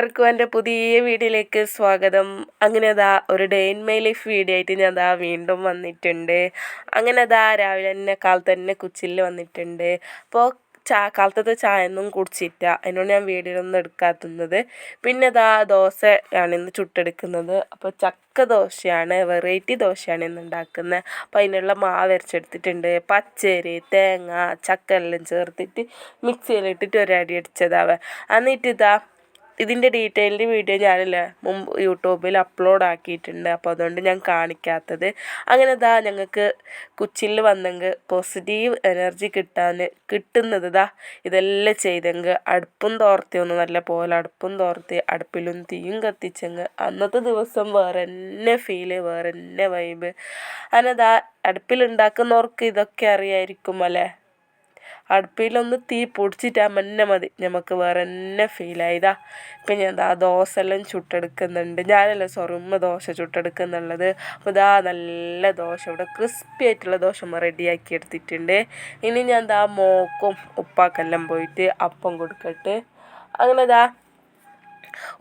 എല്ലാവർക്കും എന്റെ പുതിയ വീഡിയോയിലേക്ക് സ്വാഗതം. അങ്ങനെ അതാ ഒരു day in my life video ആയിട്ട് ഞാൻ അതാ വീണ്ടും വന്നിട്ടുണ്ട്. അങ്ങനെ അതാ രാവിലെ തന്നെ കാലത്ത് തന്നെ കുച്ചിൽ വന്നിട്ടുണ്ട്. അപ്പോൾ ചാ കാലത്തത്തെ ചായ ഒന്നും കുടിച്ചില്ല. അതിനോട് ഞാൻ വീഡിയോയിലൊന്നും എടുക്കാത്തുന്നത് പിന്നെ അതാ ദോശ ആണ് ഇന്ന് ചുട്ടെടുക്കുന്നത്. അപ്പോൾ ചക്ക ദോശയാണ് വെറൈറ്റി ദോശയാണ് ഇന്ന് ഉണ്ടാക്കുന്നത്. അപ്പോൾ അതിനുള്ള മാവ് അരച്ചെടുത്തിട്ടുണ്ട്. പച്ചരി തേങ്ങ ചക്ക എല്ലാം ചേർത്തിട്ട് മിക്സിയിലിട്ടിട്ട് ഒരടി അടിച്ചതാവ എന്നിട്ട് ഇതാ ഇതിന്റെ ഡീറ്റെയിൽഡ് വീഡിയോ ഞാനില്ലേ മുമ്പ് യൂട്യൂബിൽ അപ്ലോഡ് ആക്കിയിട്ടുണ്ട്. അപ്പോൾ അതുകൊണ്ട് ഞാൻ കാണിക്കാത്തത്. അങ്ങനെ ഇതാ ഞങ്ങൾക്ക് കുച്ചിൽ വന്നെങ്കിൽ പോസിറ്റീവ് എനർജി കിട്ടാൻ കിട്ടുന്നത് ഇതാ ഇതെല്ലാം ചെയ്തെങ്കിൽ അടുപ്പും തോർത്തി ഒന്ന് നല്ല പോലെ അടുപ്പും തോർത്തി അടുപ്പിലും തീയും കത്തിച്ചെങ്കിൽ അന്നത്തെ ദിവസം വേറെ തന്നെ ഫീൽ വേറെ തന്നെ വൈബ് അങ്ങനെ ഇതാ അടുപ്പിലുണ്ടാക്കുന്നവർക്ക് ഇതൊക്കെ അറിയായിരിക്കും അല്ലേ? അടുപ്പിലൊന്ന് തീ പൊടിച്ചിട്ടാൽ മന്നെ മതി. നമുക്ക് വേറെ തന്നെ ഫീലായതാ ഇപ്പം ഞാൻ ദാ ദോശ എല്ലാം ചുട്ടെടുക്കുന്നുണ്ട്. ഞാനല്ല സോറി ഉമ്മ ദോശ ചുട്ടെടുക്കുന്നുള്ളത്. അപ്പോൾ ദാ നല്ല ദോശ. ഇവിടെ ക്രിസ്പി ആയിട്ടുള്ള ദോശ റെഡിയാക്കി എടുത്തിട്ടുണ്ട്. ഇനി ഞാൻ ദാ മോക്കും ഉപ്പാക്കെല്ലാം പോയിട്ട് അപ്പം കൊടുക്കട്ടെ. അങ്ങനെ ദാ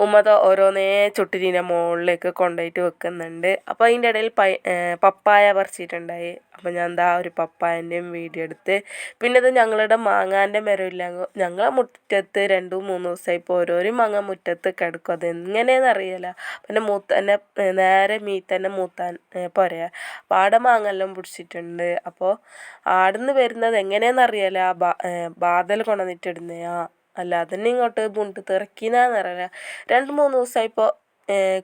ഉമ്മത ഓരോന്നേ ചുട്ടിരിന്റെ മുകളിലേക്ക് കൊണ്ടുപോയിട്ട് വെക്കുന്നുണ്ട്. അപ്പോൾ അതിന്റെ ഇടയിൽ പൈ പപ്പായ പറിച്ചിട്ടുണ്ടായി. അപ്പോൾ ഞാൻ എന്താ ഒരു പപ്പായന്റെയും വീഡിയോ എടുത്ത് പിന്നെ ഇത് ഞങ്ങളുടെ മാങ്ങാന്റെ മരമില്ല ഞങ്ങളെ മുറ്റത്ത് രണ്ടും മൂന്ന് ദിവസമായി ഇപ്പോൾ ഓരോരോ മാങ്ങ മുറ്റത്ത് കിടക്കും. അത് എങ്ങനെയെന്ന് അറിയില്ല. പിന്നെ മൂത്തന്നെ നേരെ മീത്തന്നെ മൂത്താൻ പോരാ. അപ്പോൾ ആടെ മാങ്ങ എല്ലാം പിടിച്ചിട്ടുണ്ട്. അപ്പോൾ ആടുന്ന് വരുന്നത് എങ്ങനെയെന്ന് അറിയില്ല. ബാ ബാതൽ കൊണ്ടുവന്നിട്ടിടുന്നയാ. അല്ല തന്നെ ഇങ്ങോട്ട് ബുണ്ട് തിറക്കിനാന്നറിയില്ല രണ്ട് മൂന്ന് ദിവസമായിപ്പോൾ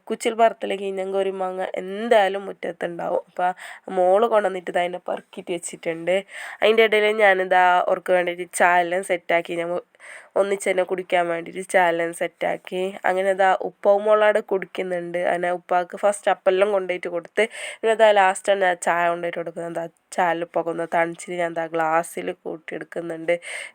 കുച്ചിൽ പറത്തിൽ ഞങ്ങൾക്ക് ഒരു മാങ്ങ എന്തായാലും മുറ്റത്തുണ്ടാവും. അപ്പോൾ മോൾ കൊണ്ടുവന്നിട്ട് അതിനെ പറക്കിയിട്ട് വെച്ചിട്ടുണ്ട്. അതിന്റെ ഇടയിൽ ഞാനിതാ അവർക്ക് വേണ്ടിയിട്ട് ചായ സെറ്റാക്കി ഞങ്ങൾ ഒന്നിച്ച് തന്നെ കുടിക്കാൻ വേണ്ടിയിട്ട് ചാലഞ്ച് സെറ്റാക്കി. അങ്ങനെ അതാ ഉപ്പവും മുളകൂടെ കുടിക്കുന്നുണ്ട്. അങ്ങനെ ഉപ്പാക്ക് ഫസ്റ്റ് അപ്പെല്ലാം കൊണ്ടുപോയിട്ട് കൊടുത്ത് പിന്നെ അതാ ലാസ്റ്റ് ഞാൻ ചായ കൊണ്ടുപോയിട്ട് കൊടുക്കുന്നത്. എന്താ ചാലുപ്പൊക്കെ ഒന്ന് തണിച്ചിട്ട് ഞാൻ എന്താ ഗ്ലാസ്സിൽ കൂട്ടിയെടുക്കുന്നുണ്ട്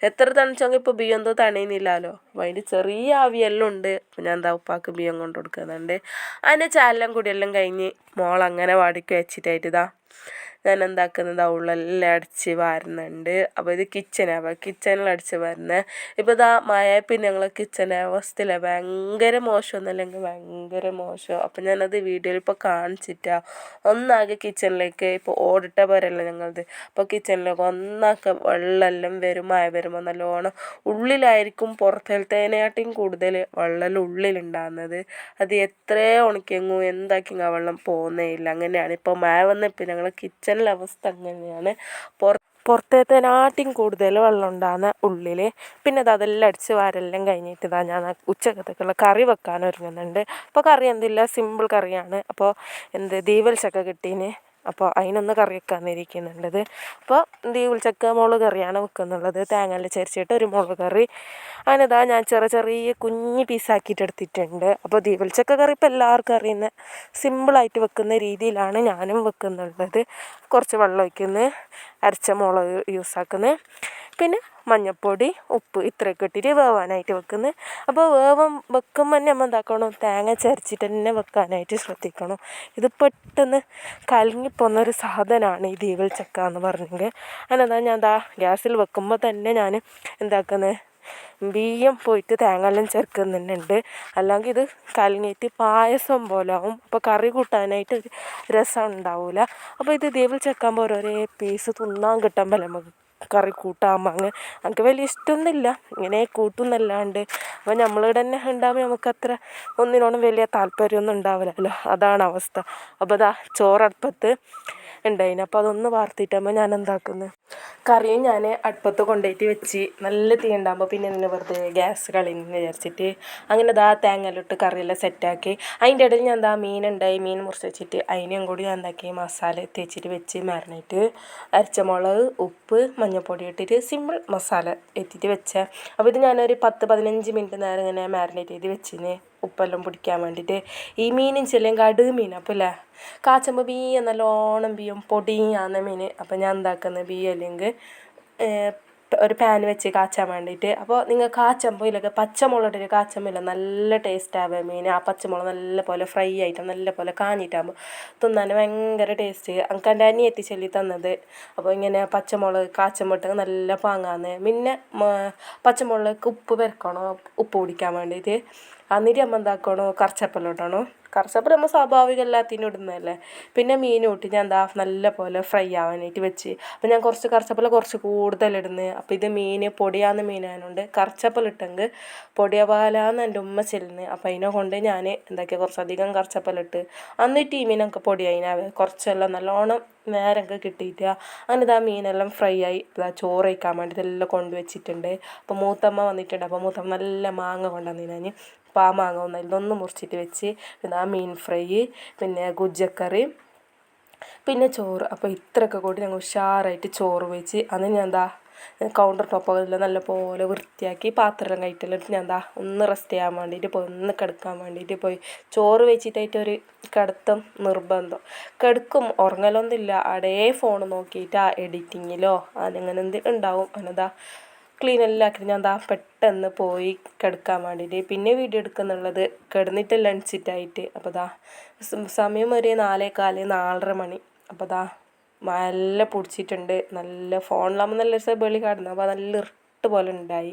എത്ര തണിച്ചെങ്കിൽ ഇപ്പോൾ ബിയ്യം എന്തോ തണിയുന്നില്ലല്ലോ അപ്പോൾ അതിന്റെ ചെറിയ ആവിയെല്ലാം ഉണ്ട്. അപ്പോൾ ഞാൻ എന്താ ഉപ്പാക്ക് ബിയ്യം കൊണ്ട് കൊടുക്കുന്നുണ്ട്. അതിന്റെ ചാലെല്ലാം കൂടിയെല്ലാം കഴിഞ്ഞ് മോൾ അങ്ങനെ വാടിക്ക് വെച്ചിട്ടായിട്ട് ഇതാ ഞാൻ എന്താക്കുന്നത്? ഉള്ളെല്ലാം അടിച്ച് വാരുന്നുണ്ട്. അപ്പോൾ ഇത് കിച്ചനാണ് കിച്ചണിൽ അടിച്ച് വാരുന്നത് ഇപ്പോൾ ഇതാ മഴ പിന്നെ ഞങ്ങൾ കിച്ചന്റെ അവസ്ഥയില്ല ഭയങ്കര മോശമൊന്നുമല്ലെങ്കിൽ ഭയങ്കര മോശം. അപ്പോൾ ഞാനത് വീഡിയോയിൽ ഇപ്പോൾ കാണിച്ചിട്ടാ. ഒന്നാകെ കിച്ചണിലേക്ക് ഇപ്പോൾ ഓടിട്ട പോരല്ല ഞങ്ങളത്. അപ്പോൾ കിച്ചണിലേക്ക് ഒന്നാക്കെ വെള്ളമെല്ലാം വരും മഴ വരുമ്പോൾ നല്ലോണം ഉള്ളിലായിരിക്കും പുറത്തേലത്തേനെയാട്ടിയും കൂടുതൽ വെള്ളം ഉള്ളിലുണ്ടാകുന്നത്. അത് എത്രയോ ഉണക്കിയെങ്ങും എന്താക്കിയെങ്കിൽ ആ വെള്ളം പോകുന്നേ ഇല്ല. അങ്ങനെയാണ്. ഇപ്പോൾ മഴ വന്നപ്പോൾ ഞങ്ങൾ കിച്ചൺ കിച്ചണിലെ അവസ്ഥ അങ്ങനെയാണ് പുറ പുറത്തേത്തേനാട്ടിയും കൂടുതൽ വെള്ളം ഉണ്ടാകുന്ന ഉള്ളിൽ പിന്നെ അത് അതെല്ലാം അടിച്ച് വാരെല്ലാം കഴിഞ്ഞിട്ട് ഇതാ ഞാൻ ഉച്ചക്കത്തേക്കുള്ള കറി വെക്കാൻ ഒരുങ്ങുന്നുണ്ട്. അപ്പോൾ കറി എന്തില്ല? സിമ്പിൾ കറിയാണ്. അപ്പോൾ എന്ത്? ദീവൽസൊക്കെ കിട്ടീന്. അപ്പോൾ അതിനൊന്ന് കറി വെക്കാനിരിക്കുന്നുണ്ടത് അപ്പോൾ ചക്ക മുളക് കറിയാണ് വെക്കുന്നുള്ളത്. തേങ്ങയിൽ ചരിച്ചിട്ട് ഒരു മുളക് കറി. അതിനതാ ഞാൻ ചെറിയ ചെറിയ കുഞ്ഞ് പീസാക്കിയിട്ട് എടുത്തിട്ടുണ്ട്. അപ്പോൾ ചക്ക കറി ഇപ്പോൾ എല്ലാവർക്കും അറിയുന്ന സിമ്പിളായിട്ട് വെക്കുന്ന രീതിയിലാണ് ഞാനും വെക്കുന്നുള്ളത്. കുറച്ച് വെള്ളം ഒഴിക്കുന്നത് അരച്ച മുളക് യൂസാക്കുന്നത് പിന്നെ മഞ്ഞൾപ്പൊടി ഉപ്പ് ഇത്രയൊക്കെ ഇട്ടിട്ട് വേവാനായിട്ട് വെക്കുന്നത് അപ്പോൾ വേവം വെക്കുമ്പോൾ തന്നെ നമ്മൾ എന്താക്കണം? തേങ്ങ ചരച്ചിട്ട് തന്നെ വെക്കാനായിട്ട് ശ്രദ്ധിക്കണം. ഇത് പെട്ടെന്ന് കലങ്ങിപ്പോകുന്ന ഒരു സാധനമാണ് ഈ ദീവൽ ചക്ക എന്ന് പറഞ്ഞെങ്കിൽ. അതിനെന്താ ഞാൻ എന്താ ഗ്യാസിൽ വെക്കുമ്പോൾ തന്നെ ഞാൻ എന്താക്കുന്നത് ബിയ്യം പോയിട്ട് തേങ്ങ എല്ലാം ചേർക്കുന്നുണ്ട് അല്ലെങ്കിൽ ഇത് കലങ്ങിയിട്ട് പായസം പോലെ ആവും. അപ്പോൾ കറി കൂട്ടാനായിട്ട് ഒരു രസം ഉണ്ടാവില്ല അപ്പോൾ ഇത് ദീപിൽ പോലെ ഒരേ പീസ് തിന്നാൻ കിട്ടുമ്പോൾ നമുക്ക് കറി കൂട്ടാകുമ്പോൾ അങ്ങ് എനിക്ക് വലിയ ഇഷ്ടമൊന്നുമില്ല ഇങ്ങനെ കൂട്ടുന്നല്ലാണ്ട്. അപ്പോൾ നമ്മളിവിടെ തന്നെ ഉണ്ടാകുമ്പോൾ നമുക്കത്ര ഒന്നിനോടും വലിയ താല്പര്യമൊന്നും ഉണ്ടാവില്ലല്ലോ അതാണ് അവസ്ഥ. അപ്പോൾ അതാ ചോറടുപ്പത്ത് ഉണ്ടായിന്. അപ്പോൾ അതൊന്ന് വാർത്തിട്ടാകുമ്പോൾ ഞാൻ എന്താക്കുന്നത് കറിയും ഞാൻ അടുപ്പത്ത് കൊണ്ടുപോയിട്ട് വെച്ച് നല്ല തീ ഉണ്ടാകുമ്പോൾ പിന്നെ ഇതിന് വെറുതെ ഗ്യാസ് കളയുന്നു വിചാരിച്ചിട്ട് അങ്ങനെ അതാ തേങ്ങയിലിട്ട് കറിയെല്ലാം സെറ്റാക്കി. അതിന്റെ ഇടയിൽ ഞാൻ എന്താ മീനുണ്ടായി മീൻ മുറിച്ച് വെച്ചിട്ട് അതിനെയും കൂടി ഞാൻ എന്താക്കി? മസാല തേച്ചിട്ട് വെച്ച് അരച്ച അരച്ചമുളക് ഉപ്പ് മഞ്ഞൾപ്പൊടി ഇട്ടിട്ട് സിമ്പിൾ മസാല എത്തിയിട്ട് വെച്ച. അപ്പോൾ ഇത് ഞാനൊരു പത്ത് പതിനഞ്ച് മിനിറ്റ് നേരം ഇങ്ങനെ മാരിനേറ്റ് ചെയ്ത് വെച്ചിന്. ഉപ്പെല്ലാം പിടിക്കാൻ വേണ്ടിയിട്ട് ഈ മീനും ചെല്ലും കടുക് മീൻ അപ്പോൾ അല്ലേ കാച്ചുമ്പോൾ ബീയ നല്ലോണം ബീയും പൊടിയാന്ന മീൻ. അപ്പോൾ ഞാൻ എന്താക്കുന്നത് ബീ അല്ലെങ്കിൽ ഒരു പാൻ വെച്ച് കാച്ചാൻ വേണ്ടിയിട്ട് അപ്പോൾ നിങ്ങൾ കാച്ചമ്പയിലൊക്കെ പച്ചമുളകിട്ട് കാച്ചുമ്പോൾ നല്ല ടേസ്റ്റ് ആവുക മീൻ. ആ പച്ചമുളക് നല്ല പോലെ ഫ്രൈ ആയിട്ട് നല്ല പോലെ കാഞ്ഞിട്ടാകുമ്പോൾ തിന്നാൻ ഭയങ്കര ടേസ്റ്റ് എനിക്ക് എന്റെ അനിയത്തി ചൊല്ലി തന്നത്. അപ്പോൾ ഇങ്ങനെ പച്ചമുളക് കാച്ചമ്പട്ട് നല്ല പാങ്ങാന്ന്. പിന്നെ പച്ചമുളക് ഉപ്പ് പെരക്കണോ ഉപ്പ് പിടിക്കാൻ വേണ്ടിയിട്ട് എന്നിട്ട് അമ്മ എന്താക്കണോ കറച്ചപ്പല ഇടണോ കറച്ചപ്പല നമ്മൾ സ്വാഭാവികം എല്ലാത്തിനും ഇടുന്നതല്ലേ? പിന്നെ മീൻ കൂട്ടി ഞാൻ എന്താ നല്ല പോലെ ഫ്രൈ ആവാനായിട്ട് വെച്ച്. അപ്പം ഞാൻ കുറച്ച് കറച്ചപ്പല കുറച്ച് കൂടുതൽ ഇടുന്നത് അപ്പം ഇത് മീൻ പൊടിയാവുന്ന മീനായതുകൊണ്ട് കറച്ചപ്പല ഇട്ടെങ്കിൽ പൊടിയപാലാന്ന് എന്റെ ഉമ്മ ചെല്ലുന്നത് അപ്പം അതിനെ കൊണ്ട് ഞാൻ എന്താക്കിയ? കുറച്ചധികം കറച്ചപ്പല ഇട്ട്. എന്നിട്ട് ഈ മീനൊക്കെ പൊടിയായി കുറച്ചെല്ലാം നല്ലോണം നേരമൊക്കെ കിട്ടിയിട്ട്. അങ്ങനെ ഇതാ മീനെല്ലാം ഫ്രൈ ആയി. ഇതാ ചോറ് കഴിക്കാൻ വേണ്ടി കൊണ്ടുവച്ചിട്ടുണ്ട് അപ്പോൾ മൂത്തമ്മ വന്നിട്ടുണ്ട്. അപ്പോൾ മൂത്തമ്മ നല്ല മാങ്ങ കൊണ്ടുവന്നു ഞാൻ ആ മാങ്ങ ഒന്നും ഇതൊന്ന് മുറിച്ചിട്ട് വെച്ച് പിന്നെ ആ മീൻ ഫ്രൈ പിന്നെ ഗുജ്ജക്കറി പിന്നെ ചോറ്. അപ്പോൾ ഇത്രയൊക്കെ കൂടി ഞങ്ങൾ ഉഷാറായിട്ട് ചോറ് വെച്ച് അന്ന് ഞാൻ എന്താ കൗണ്ടർ ടോപ്പൊക്കെ നല്ല പോലെ വൃത്തിയാക്കി പാത്രം കഴിട്ടെല്ലാം ഞാൻ എന്താ ഒന്ന് റെസ്റ്റ് ചെയ്യാൻ വേണ്ടിയിട്ട് പോയി ഒന്ന് കിടക്കാൻ വേണ്ടിയിട്ട് പോയി. ചോറ് വെച്ചിട്ടായിട്ട് ഒരു കിടത്തം നിർബന്ധം. കിടക്കും ഉറങ്ങലൊന്നുമില്ല. അടേ ഫോൺ നോക്കിയിട്ട് ആ എഡിറ്റിങ്ങിലോ അങ്ങനെ എന്ത് ഉണ്ടാവും. അങ്ങനെന്താ ക്ലീൻ എല്ലാം ആക്കി ഞാൻ ദാ പെട്ടെന്ന് പോയി കിടക്കാൻ വേണ്ടിയിട്ട് പിന്നെ വീഡിയോ എടുക്കുന്നുള്ളത് കിടന്നിട്ട് ലഞ്ചിട്ടായിട്ട് അപ്പോൾ ദാ സമയം ഒരു നാലേകാൽ നാലര മണി. അപ്പോൾ ദാ നല്ല പൊടിച്ചിട്ടുണ്ട്. നല്ല ഫോണിലാകുമ്പോൾ നല്ല രസം വെളി കാണുന്നത്. അപ്പോൾ നല്ല ഇരുട്ട് പോലെ ഉണ്ടായി.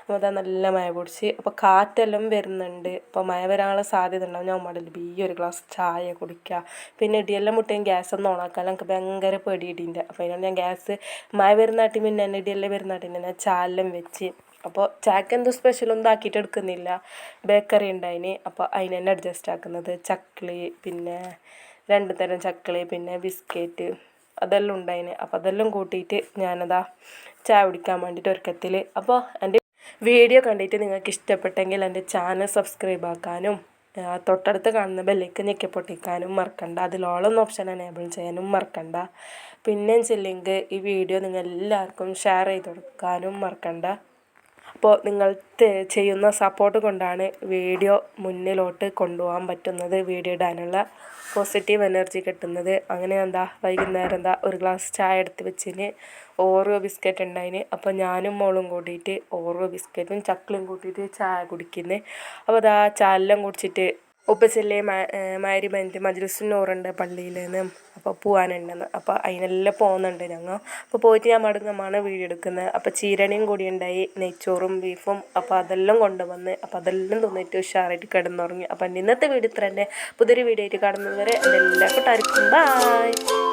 അപ്പോൾ അതാ നല്ല മഴ പൊടിച്ച്. അപ്പോൾ കാറ്റെല്ലാം വരുന്നുണ്ട്. അപ്പോൾ മഴ വരാനുള്ള സാധ്യത ഉണ്ടാവും. ഞാൻ ഉമ്മടല്ല ബി ഒരു ഗ്ലാസ് ചായ കുടിക്കുക പിന്നെ ഇടിയെല്ലാം മുട്ടയും ഗ്യാസ് ഒന്നും ഓണാക്കാൻ എനിക്ക് ഭയങ്കര പേടി ഇടീന്റെ അപ്പോൾ അതിനാണ് ഞാൻ ഗ്യാസ് മഴ വരുന്നാട്ടി പിന്നെ തന്നെ ഇടിയെല്ലാം വരുന്നാട്ടി ഞാൻ ചാലെല്ലാം വെച്ച്. അപ്പോൾ ചാക്ക് എന്തോ സ്പെഷ്യലൊന്നും ആക്കിയിട്ട് എടുക്കുന്നില്ല. ബേക്കറി ഉണ്ടായിന്. അപ്പോൾ അതിന് തന്നെ അഡ്ജസ്റ്റ് ആക്കുന്നത്. ചക്കിളി പിന്നെ രണ്ട് തരം ചക്കിളി പിന്നെ ബിസ്ക്കറ്റ് അതെല്ലാം ഉണ്ടായിന്. അപ്പോൾ അതെല്ലാം കൂട്ടിയിട്ട് ഞാനതാ ചായ കുടിക്കാൻ വേണ്ടിയിട്ട് ഒരുക്കത്തിൽ അപ്പോൾ എന്റെ വീഡിയോ കണ്ടിട്ട് നിങ്ങൾക്ക് ഇഷ്ടപ്പെട്ടെങ്കിൽ എന്റെ ചാനൽ സബ്സ്ക്രൈബ് ആക്കാനും തൊട്ടടുത്ത് കാണുന്ന ബെല്ലേക്ക് ഞെക്കി പൊട്ടിക്കാനും മറക്കണ്ട. അതിലോളം ഓപ്ഷൻ എനേബിൾ ചെയ്യാനും മറക്കണ്ട. പിന്നെ ചെല്ലെങ്കിൽ ഈ വീഡിയോ നിങ്ങൾ എല്ലാവർക്കും ഷെയർ ചെയ്ത് കൊടുക്കാനും മറക്കണ്ട. അപ്പോൾ നിങ്ങൾ ചെയ്യുന്ന സപ്പോർട്ട് കൊണ്ടാണ് വീഡിയോ മുന്നിലോട്ട് കൊണ്ടുപോകാൻ പറ്റുന്നത്. വീഡിയോ ഇടാനുള്ള പോസിറ്റീവ് എനർജി കിട്ടുന്നത്. അങ്ങനെ എന്താ വൈകുന്നേരം എന്താ ഒരു ഗ്ലാസ് ചായ എടുത്ത് വെച്ചിന് ഓറിയോ ബിസ്ക്കറ്റ് ഉണ്ടായിന്. അപ്പോൾ ഞാനും മോളും കൂടിയിട്ട് ഓറിയോ ബിസ്ക്കറ്റും ചക്കളും കൂട്ടിയിട്ട് ചായ കുടിക്കുന്നത് അപ്പോൾ അതാ ചായ എല്ലാം കുടിച്ചിട്ട് ഉപ്പച്ചല്ലേ മാരി ബന്ധു മജ്ലിസുൻ നൂറുണ്ട് പള്ളിയിൽ നിന്ന് അപ്പോൾ പോകാനുണ്ടെന്ന് അപ്പോൾ അതിനെല്ലാം പോകുന്നുണ്ട് ഞങ്ങൾ അപ്പോൾ പോയിട്ട് ഞാൻ മടങ്ങമാണ് വീഡിയോ എടുക്കുന്നത് അപ്പോൾ ചീരണിയും കൂടി ഉണ്ടായി നെയ്ച്ചോറും ബീഫും. അപ്പോൾ അതെല്ലാം കൊണ്ടുവന്ന് അപ്പോൾ അതെല്ലാം തിന്നിട്ട് ഉഷാറായിട്ട് കിടന്നുറങ്ങി. അപ്പോൾ ഇന്നത്തെ വീട് ഇത്ര തന്നെ പുതിയൊരു വീഡിയോ ആയിട്ട് കാണുന്നത് വരെ എല്ലാ ബായ്